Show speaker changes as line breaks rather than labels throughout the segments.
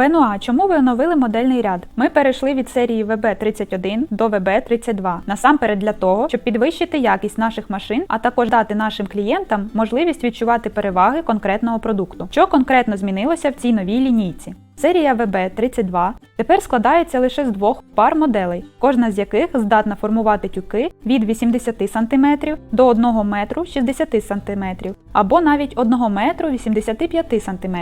Бенуа, чому ви оновили модельний ряд? Ми перейшли від серії VB31 до VB32. Насамперед для того, щоб підвищити якість наших машин, а також дати нашим клієнтам можливість відчувати переваги конкретного продукту. Що конкретно змінилося в цій новій лінійці? Серія VB32 тепер складається лише з двох пар моделей, кожна з яких здатна формувати тюки від 80 см до 1 метру 60 см або навіть 1 метру 85 см,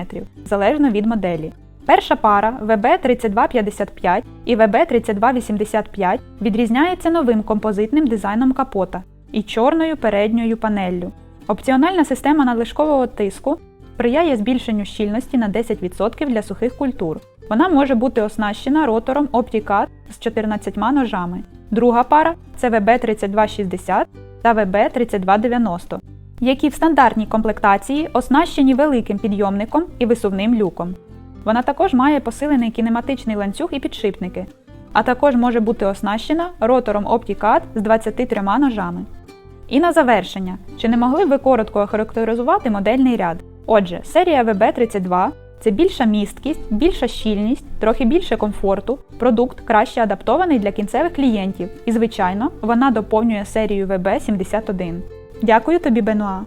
залежно від моделі. Перша пара VB3255 і VB3285 відрізняється новим композитним дизайном капота і чорною передньою панеллю. Опціональна система надлишкового тиску сприяє збільшенню щільності на 10% для сухих культур. Вона може бути оснащена ротором OptiCAD з 14 ножами. Друга пара це VB3260 та VB3290, які в стандартній комплектації оснащені великим підйомником і висувним люком. Вона також має посилений кінематичний ланцюг і підшипники, а також може бути оснащена ротором OptiCAD з 23 ножами. І на завершення, чи не могли б ви коротко охарактеризувати модельний ряд? Отже, серія VB32 це більша місткість, більша щільність, трохи більше комфорту, продукт краще адаптований для кінцевих клієнтів, і, звичайно, вона доповнює серію VB71. Дякую тобі, Бенуа!